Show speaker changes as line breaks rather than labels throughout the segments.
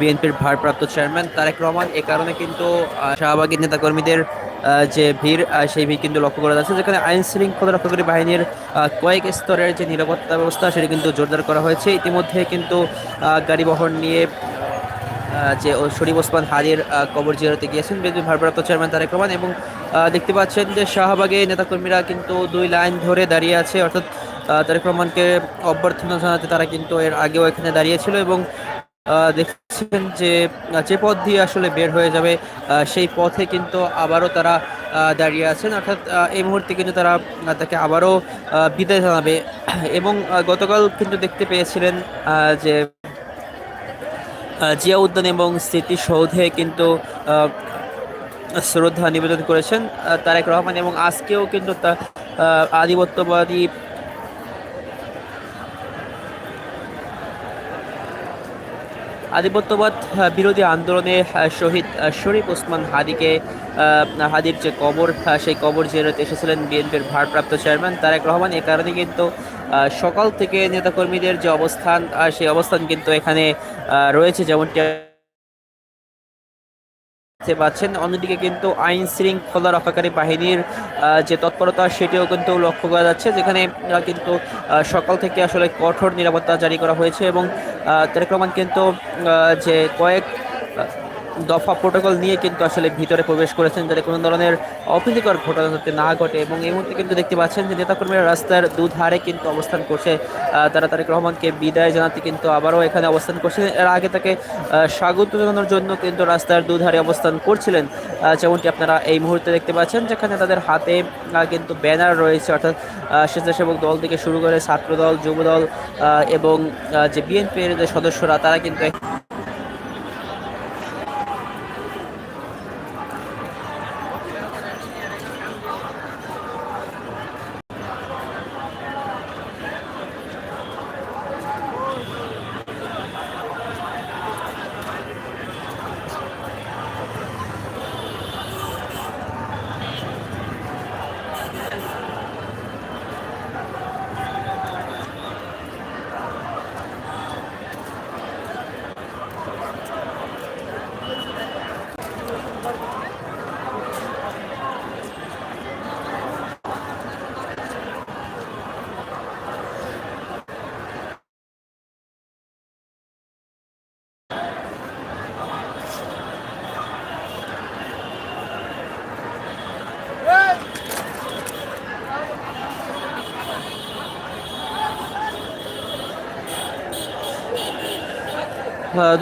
বিএনপির ভারপ্রাপ্ত চেয়ারম্যান তারেক রহমান। এ কারণে কিন্তু শাহবাগের নেতাকর্মীদের যে ভিড় সেই ভিড় কিন্তু লক্ষ্য করা যাচ্ছে, যেখানে আইন শৃঙ্খলা রক্ষাকারী বাহিনীর কয়েক স্তরের যে নিরাপত্তা ব্যবস্থা, সেটি কিন্তু জোরদার করা হয়েছে। ইতিমধ্যে কিন্তু গাড়ি বহর নিয়ে যে শরীফ ওসমান হাদির কবর জিয়ারতে গিয়েছেন বিএনপি ভারপ্রাপ্ত চেয়ারম্যান তারেক রহমান এবং দেখতে পাচ্ছেন যে শাহবাগে নেতাকর্মীরা কিন্তু দুই লাইন ধরে দাঁড়িয়ে আছে। অর্থাৎ তারেক রহমানকে অভ্যর্থনা জানাতে তারা কিন্তু এর আগেও এখানে দাঁড়িয়েছিল এবং দেখছেন যে যে পথ দিয়ে আসলে বের হয়ে যাবে সেই পথে কিন্তু আবারও তারা দাঁড়িয়ে আছেন। অর্থাৎ এই মুহূর্তে কিন্তু তারা তাকে আবারও বিদায় জানাবে। এবং গতকাল কিন্তু দেখতে পেয়েছিলেন যে জিয়া উদ্যান এবং স্মৃতিসৌধে কিন্তু শ্রদ্ধা নিবেদন করেছেন তারেক রহমান। এবং আজকেও কিন্তু আধিপত্যবাদী আধিপত্যবাদ বিরোধী আন্দোলনে শহীদ শরীফ ওসমান হাদিকে হাদির যে কবর সেই কবর জিয়ারতে এসেছিলেন বিএনপির ভারপ্রাপ্ত চেয়ারম্যান তারেক রহমান। এ কারণে কিন্তু সকাল থেকে নেতাকর্মীদের যে অবস্থান সেই অবস্থান কিন্তু এখানে রয়েছে যেমনটি দেখতে পাচ্ছেন। অন্যদিকে কিন্তু আইন শৃঙ্খলা রক্ষাকারী বাহিনীর যে তৎপরতা, সেটিও কিন্তু লক্ষ্য করা যাচ্ছে। যেখানে কিন্তু সকাল থেকে আসলে কঠোর নিরাপত্তা জারি করা হয়েছে এবং তারেক রহমান কিন্তু যে কয়েক দফা প্রোটোকল নিয়ে কিন্তু আসলে ভিতরে প্রবেশ করেছেন, যাতে কোনো ধরনের অপ্রীতিকর ঘটনা যাতে না ঘটে। এবং এই মুহূর্তে কিন্তু দেখতে পাচ্ছেন যে নেতাকর্মীরা রাস্তার দুধারে কিন্তু অবস্থান করছে। তারা তারেক রহমানকে বিদায় জানাতে কিন্তু আবারও এখানে অবস্থান করছেন এর আগে তাকে স্বাগত জানানোর জন্য কিন্তু রাস্তার দুধারে অবস্থান করছিলেন। যেমনটি আপনারা এই মুহূর্তে দেখতে পাচ্ছেন, যেখানে তাদের হাতে কিন্তু ব্যানার রয়েছে, অর্থাৎ স্বেচ্ছাসেবক দল থেকে শুরু করে ছাত্রদল, যুবদল এবং যে বিএনপির যে সদস্যরা, তারা কিন্তু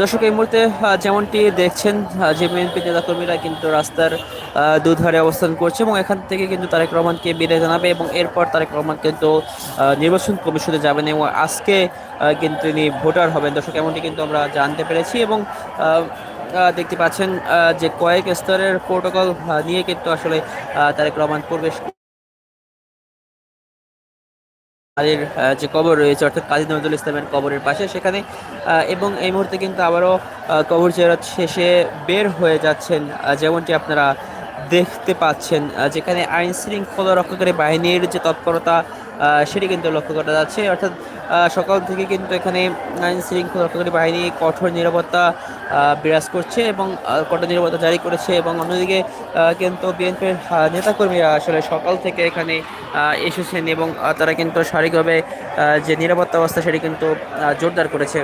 দর্শক, এই মুহূর্তে যেমনটি দেখছেন যে বিএনপি নেতাকর্মীরা কিন্তু রাস্তার দুধারে অবস্থান করছে এবং এখান থেকে কিন্তু তারেক রহমানকে বিদায় জানাবে এবং এরপর তারেক রহমান কিন্তু নির্বাচন কমিশনে যাবেন এবং আজকে কিন্তু তিনি ভোটার হবেন। দর্শক, এমনটি কিন্তু আমরা জানতে পেরেছি এবং দেখতে পাচ্ছেন যে কয়েক স্তরের প্রোটোকল নিয়ে কিন্তু আসলে তারেক রহমান প্রবেশ আহ, যে কবর রয়েছে অর্থাৎ কাজী নজরুল ইসলামের কবরের পাশে সেখানে এবং এই মুহূর্তে কিন্তু আবারও কবর জেরাত শেষে বের হয়ে যাচ্ছেন যেমনটি আপনারা দেখতে পাচ্ছেন যেখানে আইন শৃঙ্খলা রক্ষাকারী বাহিনীর যে তৎপরতা সেটি কিন্তু লক্ষ্য করা যাচ্ছে। অর্থাৎ সকাল থেকে কিন্তু এখানে আইন শৃঙ্খলা রক্ষাকারী বাহিনী কঠোর নিরাপত্তা বিরাজ করছে এবং কঠোর নিরাপত্তা জারি করেছে এবং অন্যদিকে কিন্তু বিএনপির নেতাকর্মীরা আসলে সকাল থেকে এখানে এসেছেন এবং তারা কিন্তু শারীরিকভাবে যে নিরাপত্তা অবস্থা সেটি কিন্তু জোরদার করেছে।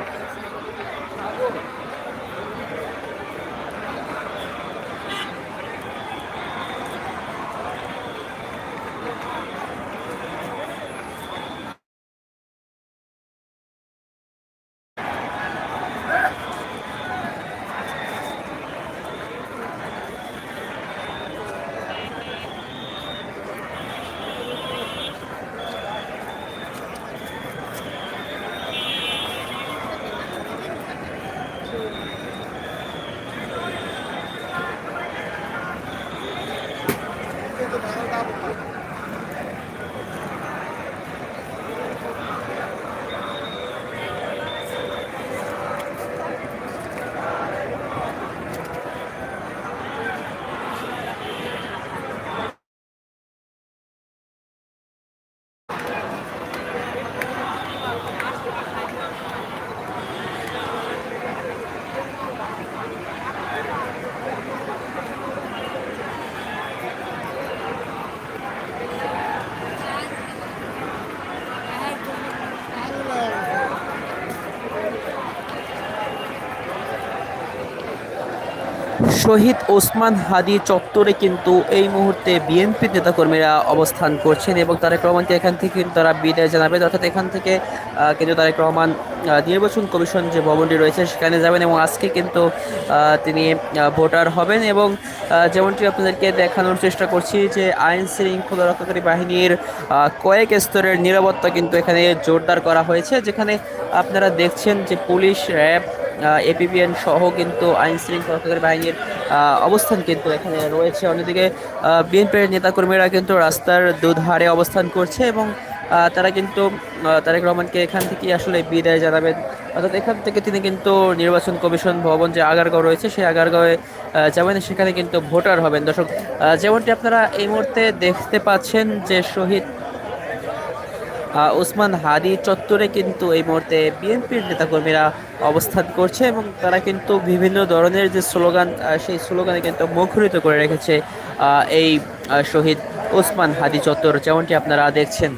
শহীদ ওসমান হাদি চত্বরে কিন্তু এই মুহূর্তে বিএনপি নেতাকর্মীরা অবস্থান করছেন এবং তারেক রহমানকে এখান থেকে কিন্তু তারা বিদায় জানাবে অর্থাৎ এখান থেকে কিন্তু তারেক রহমান নির্বাচন কমিশন যে ভবনটি রয়েছে সেখানে যাবেন এবং আজকে কিন্তু তিনি ভোটার হবেন এবং যেমনটি আপনাদেরকে দেখানোর চেষ্টা করছি যে আইন শৃঙ্খলা রক্ষাকারী বাহিনীর কয়েক স্তরের নিরাপত্তা কিন্তু এখানে জোরদার করা হয়েছে। যেখানে আপনারা দেখছেন যে পুলিশ, র্যাব এপিবিএন সহ কিন্তু আইন শৃঙ্খলা রক্ষাকারী বাহিনীর অবস্থান কিন্তু এখানে রয়েছে। অন্যদিকে বিএনপির নেতাকর্মীরা কিন্তু রাস্তার দুধারে অবস্থান করছে এবং তারা কিন্তু তারেক রহমানকে এখান থেকে আসলে বিদায় জানাবেন। অর্থাৎ এখান থেকে তিনি কিন্তু নির্বাচন কমিশন ভবন যে আগারগাঁও রয়েছে, সেই আগারগাঁওয়ে যাবেন। সেখানে কিন্তু ভোটার হবেন। দর্শক যেমনটি আপনারা এই মুহূর্তে দেখতে পাচ্ছেন যে শহীদ ওসমান হাদি চত্বরে কিন্তু এই মুহূর্তে বিএনপির নেতাকর্মীরা অবস্থান করছে এবং তারা কিন্তু বিভিন্ন ধরনের যে স্লোগান সেই স্লোগানে কিন্তু মুখরিত করে রেখেছে এই শহীদ ওসমান হাদি চত্বর। যেমনটি আপনারা দেখছেন।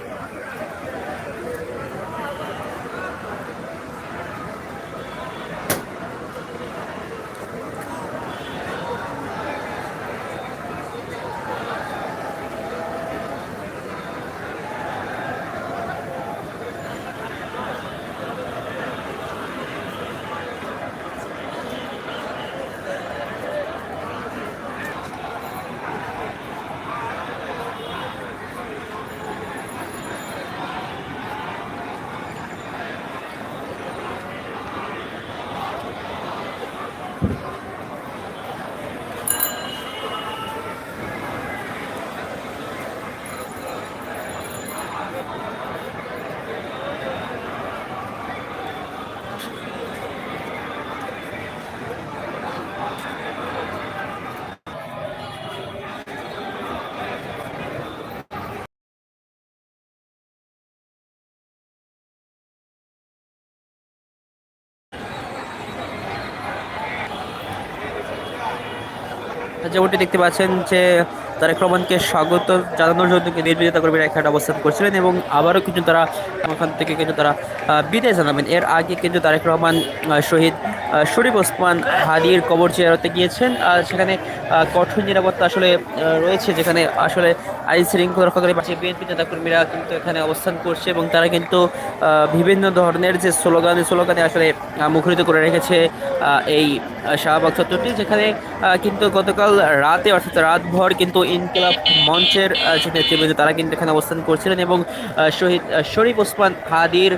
যেমনটি দেখতে পাচ্ছেন যে তারেক রহমানকে স্বাগত জানানোর জন্য কিন্তু নির্বিধিতা কর্মীরা এখানে অবস্থান করছিলেন এবং আবারও কিন্তু তারা ওখান থেকে কিন্তু তারা বিদায় জানাবেন। এর আগে কিন্তু তারেক রহমান শহীদ শরীফ ওসমান হাদির কবর চেয়ারতে গিয়েছেন। আর সেখানে কঠোর নিরাপত্তা আসলে রয়েছে যেখানে আসলে আইন শৃঙ্খলা রক্ষাকারী পাশে বিএনপি নেতাকর্মীরা কিন্তু এখানে অবস্থান করছে এবং তারা কিন্তু বিভিন্ন ধরনের যে স্লোগান স্লোগানে আসলে মুখরিত করে রেখেছে এই শাহবাগ চত্বরটি যেখানে কিন্তু গতকাল রাতে অর্থাৎ রাতভর কিন্তু ইনকিলাব মঞ্চের যে নেতৃবৃন্দ তারা কিন্তু এখানে অবস্থান করছিলেন এবং শহীদ শরীফ ওসমান হাদির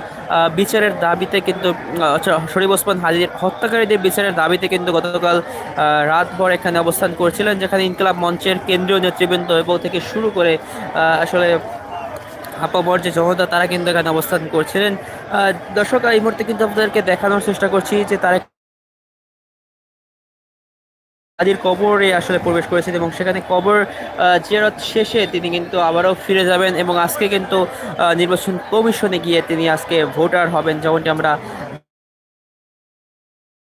বিচারের দাবিতে কিন্তু আচ্ছা, শরীফ ওসমান হাদির হত্যাকারীদের বিচারের দাবিতে কিন্তু গতকাল রাতভর এখানে অবস্থান করছিলেন যেখানে ইনকিলাব মঞ্চের কেন্দ্রীয় নেতৃবৃন্দ এবং থেকে শুরু করে আহ, আসলে আপামর যে জনতা তারা কিন্তু এখানে অবস্থান করছিলেন। দর্শক এই মুহূর্তে কিন্তু আপনাদেরকে দেখানোর চেষ্টা করছি যে তারা আদির কবরে আসলে প্রবেশ করেছেন এবং সেখানে কবর জিয়ারত শেষে তিনি কিন্তু আবারও ফিরে যাবেন এবং আজকে কিন্তু নির্বাচন কমিশনে গিয়ে তিনি আজকে ভোটার হবেন যেমনটি আমরা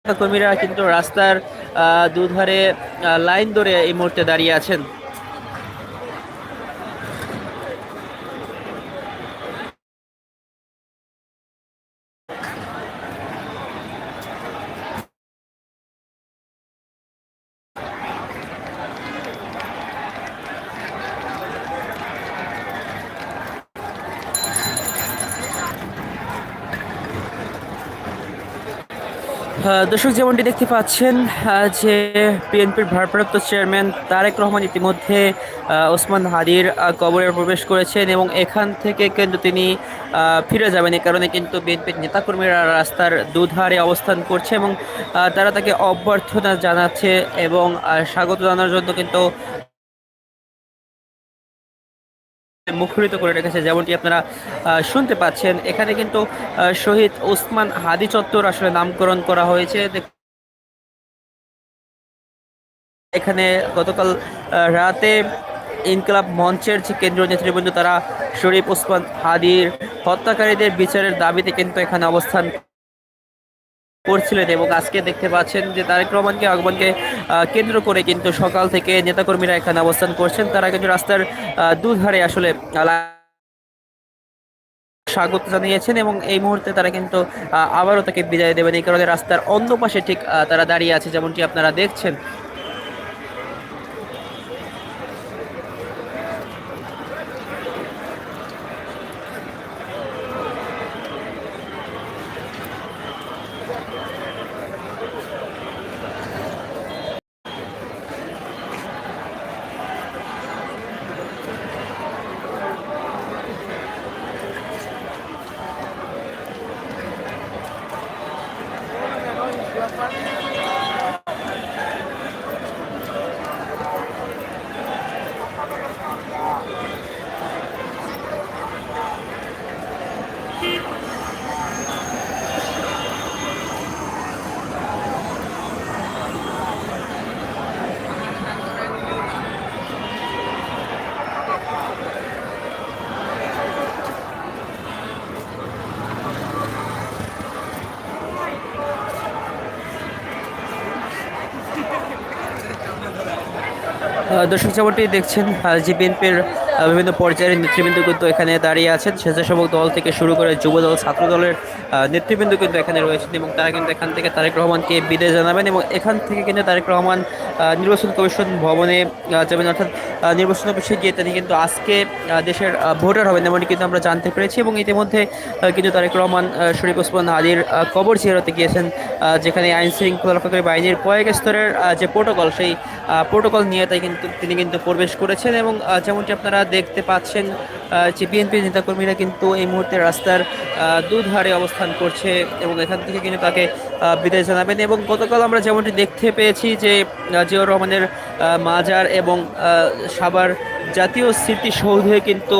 কর্মীরা কিন্তু রাস্তার দুধারে লাইন ধরে এই মুহূর্তে দাঁড়িয়ে আছেন। দর্শক যেমনটি দেখতে পাচ্ছেন যে বিএনপির ভারপ্রাপ্ত চেয়ারম্যান তারেক রহমান ইতিমধ্যে ওসমান হাদির কবরে প্রবেশ করেছেন এবং এখান থেকে কিন্তু তিনি ফিরে যাবেন। এই কারণে কিন্তু বিএনপির নেতাকর্মীরা রাস্তার দুধারে অবস্থান করছে এবং তারা তাকে অভ্যর্থনা জানাচ্ছে এবং স্বাগত জানার জন্য কিন্তু মুখরিত করে রেখেছে, যেমনটি আপনারা শুনতে পাচ্ছেন। এখানে কিন্তু শহীদ ওসমান হাদি চত্বর আসলে নামকরণ করা হয়েছে। এখানে গতকাল রাতে ইনকলাব মঞ্চের যে কেন্দ্রীয় নেতৃবৃন্দ তারা শরীফ ওসমান হাদির হত্যাকারীদের বিচারের দাবিতে কিন্তু এখানে অবস্থান করছিলেন এবং আজকে দেখতে পাচ্ছেন যে তারেক রহমানকে, আগমনকে কেন্দ্র করে কিন্তু সকাল থেকে নেতাকর্মীরা এখানে অবস্থান করছেন। তারা কিন্তু রাস্তার দুধারে আসলে স্বাগত জানিয়েছেন এবং এই মুহূর্তে তারা কিন্তু আবারও তাকে বিদায় দেবেন। এই কারণে রাস্তার অন্য পাশে ঠিক তারা দাঁড়িয়ে আছে, যেমনটি আপনারা দেখছেন। দর্শক যেমনটি দেখছেন যে বিএনপির বিভিন্ন পর্যায়ের নেতৃবৃন্দ কিন্তু এখানে দাঁড়িয়ে আছেন। স্বেচ্ছাসেবক দল থেকে শুরু করে যুব দল, ছাত্র দলের নেতৃবৃন্দ কিন্তু এখানে রয়েছেন এবং তারা কিন্তু এখান থেকে তারেক রহমানকে বিদায় জানাবেন এবং এখান থেকে কিন্তু তারেক রহমান নির্বাচন কমিশন ভবনে যাবেন অর্থাৎ নির্বাচন অফিসে গিয়ে তিনি কিন্তু আজকে দেশের ভোটার হবেন এমনটি কিন্তু আমরা জানতে পেরেছি এবং ইতিমধ্যে কিন্তু তারেক রহমান শরীফ ওসমান আহ, কবর জিয়ারতে গিয়েছেন যেখানে আইন শৃঙ্খলা রক্ষাকারী বাহিনীর কয়েক স্তরের যে প্রোটোকল সেই প্রোটোকল নিয়ে তাই কিন্তু তিনি কিন্তু প্রবেশ করেছেন এবং যেমনটি আপনারা দেখতে পাচ্ছেন যে বিএনপি নেতাকর্মীরা কিন্তু এই মুহূর্তে রাস্তার দুধারে অবস্থান করছে এবং এখান থেকে কিন্তু তাকে বিদায় জানাবেন এবং গতকাল আমরা যেমনটি দেখতে পেয়েছি যে জিয়াউর রহমানের মাজার এবং সাভার জাতীয় স্মৃতিসৌধে কিন্তু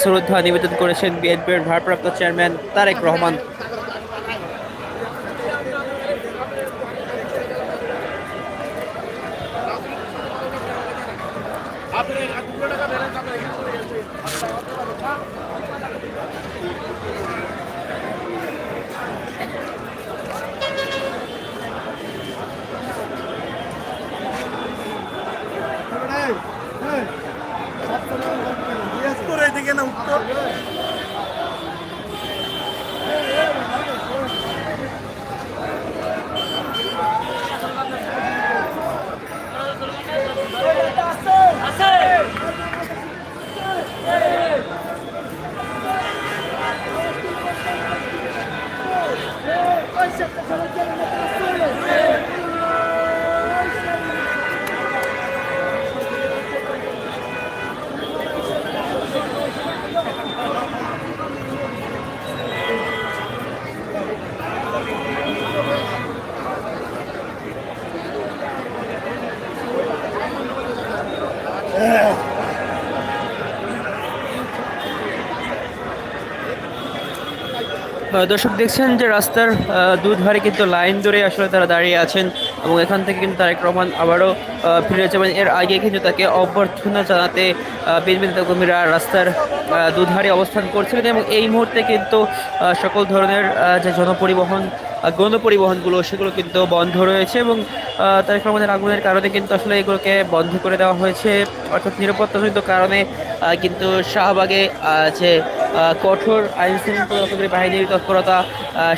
শ্রদ্ধা নিবেদন করেছেন বিএনপির ভারপ্রাপ্ত চেয়ারম্যান তারেক রহমান।
এদিকে না
দর্শক দেখছেন যে রাস্তার দুধারে কিন্তু লাইন ধরে আসলে তারা দাঁড়িয়ে আছেন এবং এখান থেকে কিন্তু তারেক রহমান আবারও ফিরে যাবেন এর আগে কিন্তু তাকে অভ্যর্থনা জানাতে বিএনপি নেতাকর্মীরা রাস্তার দুধারে অবস্থান করছিলেন এবং এই মুহূর্তে কিন্তু সকল ধরনের যে জনপরিবহন গণপরিবহনগুলো, সেগুলো কিন্তু বন্ধ রয়েছে এবং তারেক রহমানের আগুনের কারণে কিন্তু আসলে এগুলোকে বন্ধ করে দেওয়া হয়েছে। অর্থাৎ নিরাপত্তাজনিত কারণে কিন্তু শাহবাগে যে কঠোর আইন শৃঙ্খলা বাহিনীর তৎপরতা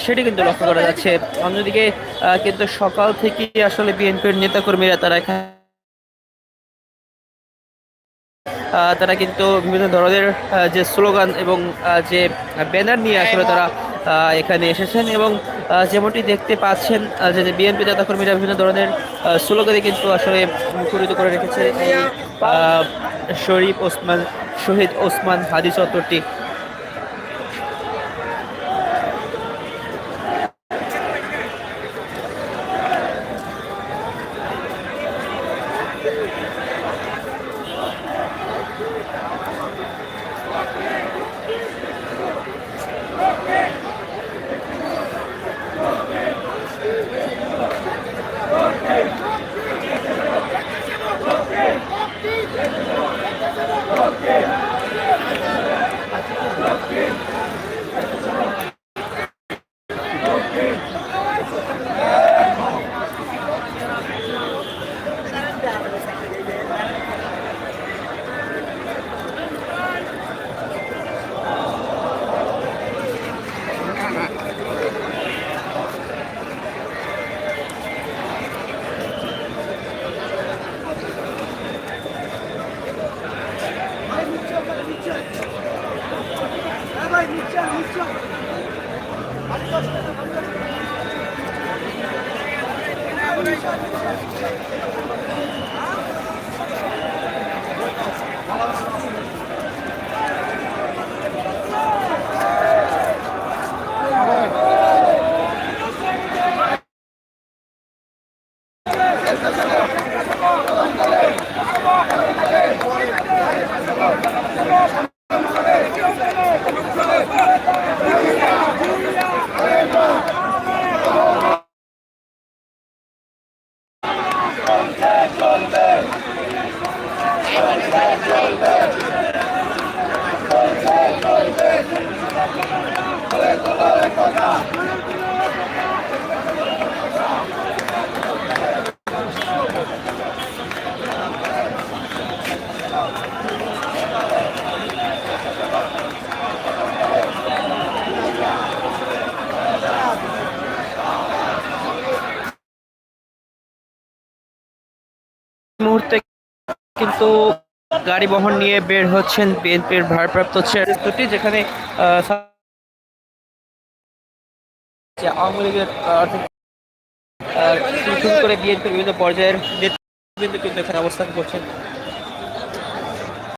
সেটি কিন্তু লক্ষ্য করা যাচ্ছে। অন্যদিকে কিন্তু সকাল থেকে আসলে বিএনপির নেতাকর্মীরা তারা এখানে তারা কিন্তু বিভিন্ন ধরনের যে স্লোগান এবং যে ব্যানার নিয়ে আসলে তারা এখানে এসেছেন এবং যেমনটি দেখতে পাচ্ছেন যে বিএনপি নেতাকর্মীরা বিভিন্ন ধরনের স্লোগানে কিন্তু আসলে মুখরিত করে রেখেছে এই শরীফ ওসমান, শহীদ ওসমান হাদি চত্বরটি। কিন্তু গাড়ি বহন নিয়ে বের হচ্ছেন বিএনপির ভারপ্রাপ্ত চেয়ারটি যেখানে আওয়ামী লীগের করে বিএনপির বিভিন্ন পর্যায়ের নেতৃবৃন্দ কিন্তু এখানে অবস্থান করছেন।